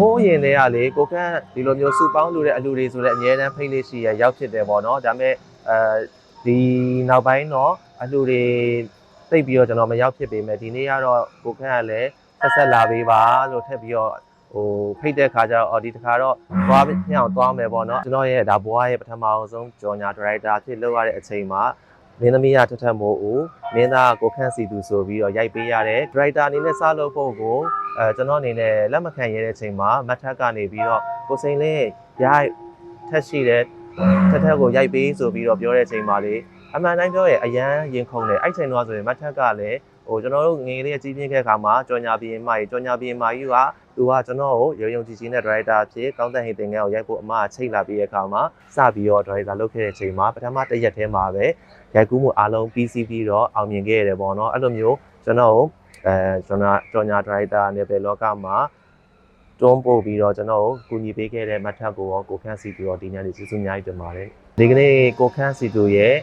ဟိုးရင်တွေကလေကိုကန်းဒီလိုမျိုးစုပေါင်းလူတဲ့အလူတွေဆိုလည်းအများတန်းဖိတ်လေးရှိရရောက်ဖြစ်တယ်ပေါ့နော်ဒါပေမဲ့အဲဒီနောက်ပိုင်းတော့အလူတွေသိပ်ပြီးတော့ကျွန်တော်မရောက်ဖြစ်ပေမဲ့ဒီနေ့ကတော့ကိုကန်းကလည်းဆက်ဆက်လာပေးပါလို့ထပ်ပြီးတော့ဟိုဖိတ်တဲ့ခါကျတော့အော်ဒီတစ်ခါတော့သွားညောင်သွားမယ်ပေါ့နော်ကျွန်တော်ရဲ့ဒါဘွားရဲ့ပထမအောင်ဆုံးကြော်ညာဒရိုက်တာဖြစ်လုပ်ရတဲ့အချိန်မှာမင်းသမီးရထထမိုးဦးမင်းသားကိုခန့်စီသူဆိုပြီးတော့ရိုက်ပေးရတယ်ဒရိုက်တာအနေနဲ့စလုပ်ဖို့ကို အဲကျွန်တော်အနေနဲ့လက်မခံရတဲ့အချိန်မှာမတ်ထက်ကနေပြီးတော့ကိုစိန်လေးရိုက်ထက်ရှိတဲ့ထက်ထက်ကိုရိုက်ပေးဆိုပြီးတော့ပြောတဲ့အချိန်မှာလေအမှန်တိုင်းပြောရဲ့အရန်ရင်ခုန်တယ်အဲ့ချိန်တော့ဆိုရင်မတ်ထက်ကလည်းဟိုကျွန်တော်တို့ငယ်လေးကြီးပြင်းခဲ့ခါမှာကြော်ညာပြင်းမကြီးကြော်ညာပြင်းမကြီးကသူကကျွန်တော်ကိုရုံရုံကြည်ကြည်နဲ့ဒရိုက်တာဖြစ်ကောင်းတဲ့ဟိတ်တင်ငယ်ကိုရိုက်ဖို့အမကချိတ်လာပြီးတဲ့ခါမှာစပြီးတော့ဒရိုက်တာလုပ်ခဲ့တဲ့အချိန်မှာပထမတစ်ရက်တည်းမှာပဲရိုက်ကူးမှုအားလုံးပြီးစီးပြီးတော့အောင်မြင်ခဲ့ရတယ်ပေါ့နော်အဲ့လိုမျိုးကျွန်တော်တို့ အဲကျွန်တော်ကြော်ညာဒရိုက်တာနဲ့ပဲလောကမှာတွန်းပို့ပြီးတော့ကျွန်တော်ကိုကူညီပေးခဲ့တဲ့မတ်ထက်ကိုရောကိုခန့်စီတူရောဒီညနေကျေးဇူးအများကြီးတင်ပါတယ်ဒီကနေ့ကိုခန့်စီတူရဲ့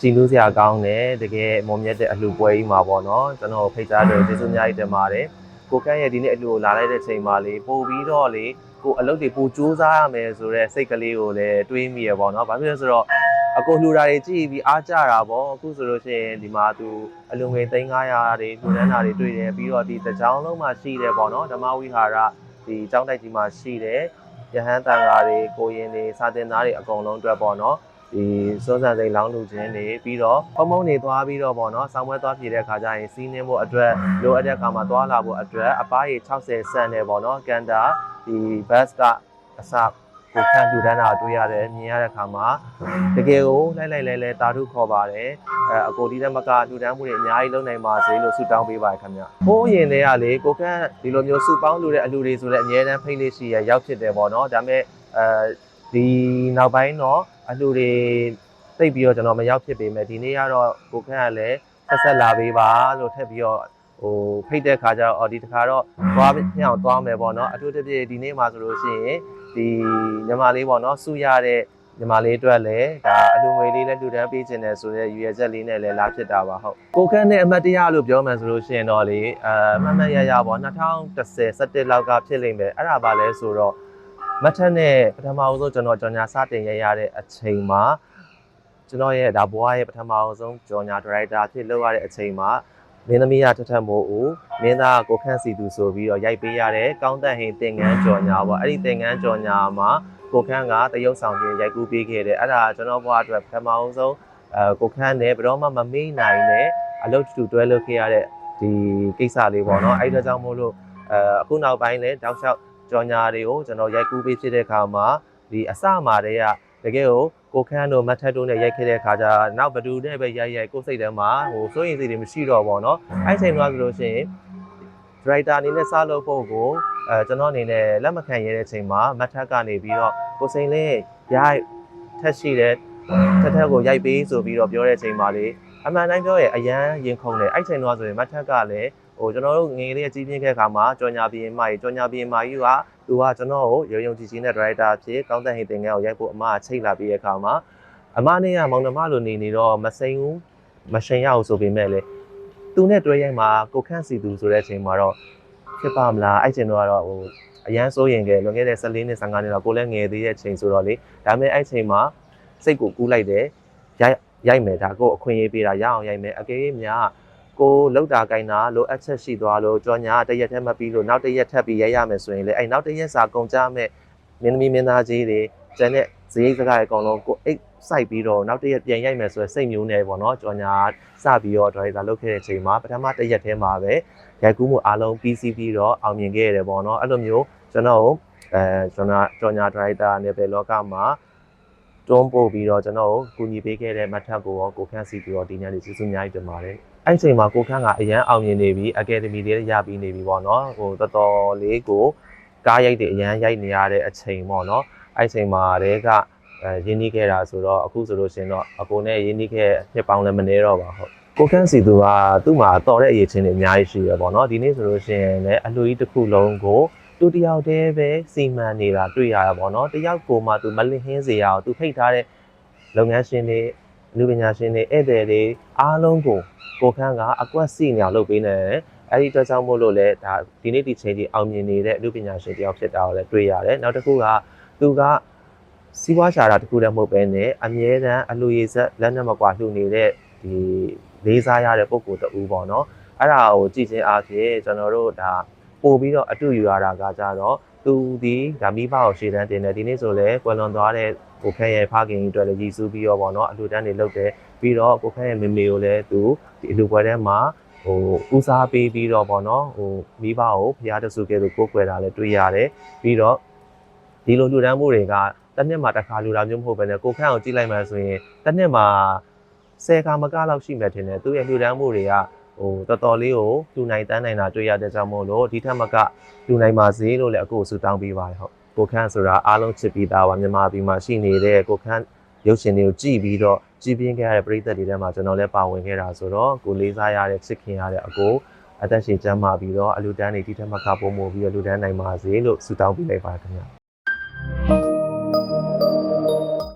ကြည်နူးစရာကောင်းတယ်တကယ်မုံမြတ်တဲ့အလှပွဲကြီးမှာပေါ့နော်ကျွန်တော်ဖိတ်ကြားတယ်ကျေးဇူးအများကြီးတင်ပါတယ်ကိုခန့်ရဲ့ဒီနေ့အလှကိုလာလိုက်တဲ့ချိန်မှာလေပို့ပြီးတော့လေကိုအလုပ်တွေပိုစူးစမ်းရမယ်ဆိုတော့စိတ်ကလေးကိုလည်းတွေးမိရပေါ့နော်ဘာဖြစ်လဲဆိုတော့ အကုန်လှူတာတွေကြည့်ပြီးအားကြတာပေါ့အခုဆိုလို့ရှိရင်ဒီမှာသူအလုံငွေ3900တွေလူနန်းတာတွေတွေ့တယ်ပြီးတော့ဒီတကြောင်လုံးမှာရှိတယ်ပေါ့နော်ဓမ္မဝိဟာရဒီကျောင်းတိုက်ကြီးမှာရှိတယ်ယဟန်တန်ဃာတွေကိုရင်တွေစာတင်သားတွေအကုန်လုံးအတွက်ပေါ့နော်ဒီစွန်းစံစိန်လောင်းလူချင်းတွေပြီးတော့ဖုံဖုံနေသွားပြီးတော့ပေါ့နော်ဆောင်းပွဲသွားပြည့်တဲ့ခါကျရင်စီးနှင်းဖို့အတွက်လိုအပ်တဲ့ခါမှာသွားလာဖို့အတွက်အပားကြီး60ဆန်တယ်ပေါ့နော်ကန်တာဒီဘတ်ကအစ ကိုခံလူတန်းတာတွေ့ရတယ်မြင်ရတဲ့ခါမှာတကယ်ကိုလိုက်လိုက်လဲလဲတာထုခေါ်ပါတယ်အဲအကိုဒီတက်မကလူတန်းမှုတွေအများကြီးလုပ်နိုင်ပါစေလို့ဆုတောင်းပေးပါတယ်ခင်ဗျဟိုးရင်တွေကလေကိုကန်းဒီလိုမျိုးစုပေါင်းလူတဲ့အလူတွေဆိုလည်းအများတန်းဖိတ်လေးရှိရရောက်ဖြစ်တယ်ပေါ့နော်ဒါပေမဲ့အဲဒီနောက်ပိုင်းတော့အလူတွေသိပ်ပြီးတော့ကျွန်တော်မရောက်ဖြစ်ပေမဲ့ဒီနေ့ကတော့ကိုကန်းကလည်းဆက်ဆက်လာပေးပါလို့ထပ်ပြီးတော့ဟိုဖိတ်တဲ့ခါကျတော့အော်ဒီတစ်ခါတော့သွားညောင်သွားမယ်ပေါ့နော်အထူးသဖြင့်ဒီနေ့မှာဆိုလို့ရှိရင် ဒီညီမလေးပေါ့နော်စုရတဲ့ညီမလေးအတွက်လည်းဒါအလူငွေလေးလည်းလူတန်းပေးခြင်းတယ်ဆိုတဲ့ရည်ရွယ်ချက်လေးနဲ့လည်းလာဖြစ်တာပါဟုတ်ကိုခန့်နဲ့အမတ်တရားလို့ပြောမှဆိုလို့ရှိရင်တော့လေအမှတ်မှတ်ရရပေါ့2010 17လောက်ကဖြစ်လိမ့်မယ်အဲ့ဒါပါလဲဆိုတော့မတ်ထက်နဲ့ပထမအဆုံးကျွန်တော်ကြော်ညာစတင်ရရတဲ့အချိန်မှာကျွန်တော်ရဲ့ဒါဘွားရဲ့ပထမအဆုံးကြော်ညာဒရိုက်တာဖြစ်လုပ်ရတဲ့အချိန်မှာ မင်းသမီးရထထမိုးဦးမင်းသားကိုခန့်စီသူဆိုပြီးတော့ရိုက်ပေးရတဲ့ကောင်းတန်ဟင်တင်ငန်းကြော်ညာပေါ့အဲ့ဒီတင်ငန်းကြော်ညာမှာကိုခန်းကတရုတ်ဆောင်ပြင်ရိုက်ကူးပေးခဲ့တယ်အဲ့ဒါကျွန်တော်ဘွားအတွက်ပထမအောင်ဆုံးအဲကိုခန်းနဲ့ဘယ်တော့မှမမေ့နိုင်တဲ့အလုပ်တူတွဲလုပ်ခဲ့ရတဲ့ဒီကိစ္စလေးပေါ့နော်အဲ့ဒါကြောင့်မို့လို့အဲအခုနောက်ပိုင်းလည်းတောက်လျှောက်ကြော်ညာတွေကိုကျွန်တော်ရိုက်ကူးပေးဖြစ်တဲ့အခါမှာဒီအစမှာတည်းကတကယ်ကို ကိုခန်းတို့မတ်ထက်တို့နဲ့ရိုက်ခဲ့တဲ့အခါကျနောက်ဘဒူနဲ့ပဲရိုက်ရိုက်ကိုယ်စိတ်ထဲမှာဟိုစိုးရင်စိတ်တွေမရှိတော့ဘောနော်အဲ့ချိန်တော့ဆိုလို့ရှိရင် writer အနေနဲ့စလုပ်ဖို့ကိုအဲကျွန်တော်အနေနဲ့လက်မခံရတဲ့အချိန်မှာမတ်ထက်ကနေပြီးတော့ကိုစိန်လေးရိုက်ထက်ရှိတဲ့ထက်ထက်ကိုရိုက်ပေးဆိုပြီးတော့ပြောတဲ့အချိန်မှာလေ အမှန်တိုင်းပြောရဲ့အရန်ရင်ခုန်တယ်အဲ့ချိန်တော့ဆိုရင်မတ်ထက်ကလည်းဟိုကျွန်တော်တို့ငယ်လေးကြီးပြင်းခဲ့ခါမှာကြော်ညာပြင်းမကြီးကြော်ညာပြင်းမကြီးကသူကကျွန်တော်ကိုရုံရုံကြည်ကြည်နဲ့ writer ဖြစ်ကောင်းတဲ့ဟိတ်တင်ငယ်ကိုရိုက်ဖို့အမကချိတ်လာပြီးတဲ့ခါမှာအမနဲ့ကမောင်နှမလိုနေနေတော့မစိန်ဘူးမရှင်ရအောင်ဆိုပေမဲ့လေသူနဲ့တွဲရိုက်မှာကိုခန့်စီသူဆိုတဲ့အချိန်မှာတော့ဖြစ်ပါမလားအဲ့ချိန်တော့ကတော့ဟိုအရန်စိုးရင်ကလွန်ခဲ့တဲ့14နှစ်15နှစ်တော့ကိုလည်းငယ်သေးတဲ့ချိန်ဆိုတော့လေဒါပေမဲ့အဲ့ချိန်မှာစိတ်ကိုကူးလိုက်တယ်ရိုက် ရိုက်မယ်ဒါကိုအခွင့်အရေးပေးတာရအောင်ရိုက်မယ်အကယ်၍များကိုလောက်တာကိုင်းတာလိုအပ်ချက်ရှိသွားလို့ကြောညာတရက်တည်းမပြီးလို့နောက်တရက်ထပ်ပြီးရိုက်ရမယ်ဆိုရင်လေအဲ့နောက်တရက်စာကုန်ကြမဲ့မင်းသမီးမင်းသားကြီးတွေကျန်တဲ့ဈေးစကားအကောင်လုံးကိုအိတ်စိုက်ပြီးတော့နောက်တရက်ပြန်ရိုက်မယ်ဆိုရင်စိတ်မျိုးနဲ့ပေါ့နော်ကြောညာစပြီးတော့ဒါရိုက်တာလုပ်ခဲ့တဲ့ချိန်မှာပထမတရက်တည်းမှာပဲရိုက်ကူးမှုအားလုံးပြီးစီးပြီးတော့အောင်မြင်ခဲ့ရတယ်ပေါ့နော်အဲ့လိုမျိုးကျွန်တော်တို့အဲကျွန်တော်ကြော်ညာဒရိုက်တာနဲ့ပဲလောကမှာ တွန်းပို့ပြီးတော့ကျွန်တော်ကိုကူညီပေးခဲ့တဲ့မတ်ထက်ကိုရောကိုခန့်စီကိုရောဒီညနေကျေးဇူးအများကြီးတင်ပါတယ်အဲ့ဒီချိန်မှာကိုခန့်ကအရန်အောင်မြင်နေပြီအကယ်ဒမီတွေရပြီးနေပြီပေါ့နော်ဟိုတော်တော်လေးကိုကားရိုက်တွေအရန်ရိုက်နေရတဲ့အချိန်ပေါ့နော်အဲ့ဒီချိန်မှာတည်းကအဲရင်းနှီးခဲ့တာဆိုတော့အခုဆိုလို့ရှင်တော့အကိုနဲ့ရင်းနှီးခဲ့နှစ်ပေါင်းလည်းမနေတော့ပါဟုတ်ကိုခန့်စီသူကသူ့မှာတော်တဲ့အရေးချင်းတွေအများကြီးရှိရပေါ့နော်ဒီနေ့ဆိုလို့ရှင်လည်းအလှူကြီးတစ်ခုလုံးကို သူတယောက်တည်းပဲစီမံနေတာတွေ့ရတာပေါ့နော်တယောက်ကိုမှသူမလင်ဟင်းစေရအောင်သူဖိတ်ထားတဲ့လုပ်ငန်းရှင်တွေလူပညာရှင်တွေဧည့်သည်တွေအားလုံးကိုကိုခန့်ကအကွက်စီနေအောင်လုပ်ပေးနေတယ်အဲ့ဒီအတွက်ကြောင့်မို့လို့လည်းဒါဒီနေ့ဒီချိန်ကြီးအောင်မြင်နေတဲ့အမှုပညာရှင်တယောက်ဖြစ်တာကိုလည်းတွေ့ရတယ်နောက်တစ်ခုကသူကစီးပွားရှာတာတစ်ခုတည်းမဟုတ်ပဲနဲ့အမြဲတမ်းအလူရည်ဆက်လက်နဲ့မကွာလှူနေတဲ့ဒီလေးစားရတဲ့ပုံကိုယ်တူပေါ့နော်အဲ့ဒါကိုကြည့်ချင်းအားဖြင့်ကျွန်တော်တို့ဒါ ပို့ပြီးတော့အတူယူရတာကကြတော့သူဒီဒါမိဘကိုရှေ့တန်းတင်တယ်ဒီနေ့ဆိုလည်းကွယ်လွန်သွားတဲ့ကိုခန့်ရဲ့ဖခင်ကြီးအတွက်လည်းရည်စူးပြီးတော့ပေါ့နော်အလူတန်းတွေလုပ်တယ်ပြီးတော့ကိုခန့်ရဲ့မေမေကိုလည်းသူဒီအလူပွဲထဲမှာဟိုဦးစားပေးပြီးတော့ဗောနော်ဟိုမိဘကိုဖျားတဆူကဲလို့ကိုးကွယ်တာလည်းတွေ့ရတယ်ပြီးတော့ဒီလိုလူတန်းမှုတွေကတစ်နှစ်မှာတစ်ခါလူတာမျိုးမဟုတ်ဘဲနဲ့ကိုခန့်အောင်ကြည့်လိုက်မှဆိုရင်တစ်နှစ်မှာ10ခါမကလောက်ရှိမှထင်တယ်သူရဲ့လူတန်းမှုတွေက ဟိုတော်တော်လေးကိုလူနိုင်တန်းနိုင်တာတွေ့ရတဲ့ကြောင့်မို့လို့ဒီထက်မကလူနိုင်ပါစေလို့လည်းအခုဆူတောင်းပေးပါတယ်ဟုတ်ကိုခန့်ဆိုတာအားလုံးချစ်ပြီးသားပါမြန်မာပြည်မှာရှိနေတဲ့ကိုခန့်ရုပ်ရှင်တွေကိုကြည့်ပြီးတော့ကြည်ပြင်းခဲ့ရတဲ့ပရိသတ်တွေထဲမှာကျွန်တော်လည်းပါဝင်ခဲ့တာဆိုတော့ကိုလေးစားရတဲ့ချစ်ခင်ရတဲ့အကိုအသက်ရှင်ကျန်းမာပြီးတော့အလူတန်းတွေဒီထက်မကပုံမူပြီးတော့လူတန်းနိုင်ပါစေလို့ဆုတောင်းပေးလိုက်ပါခင်ဗျာ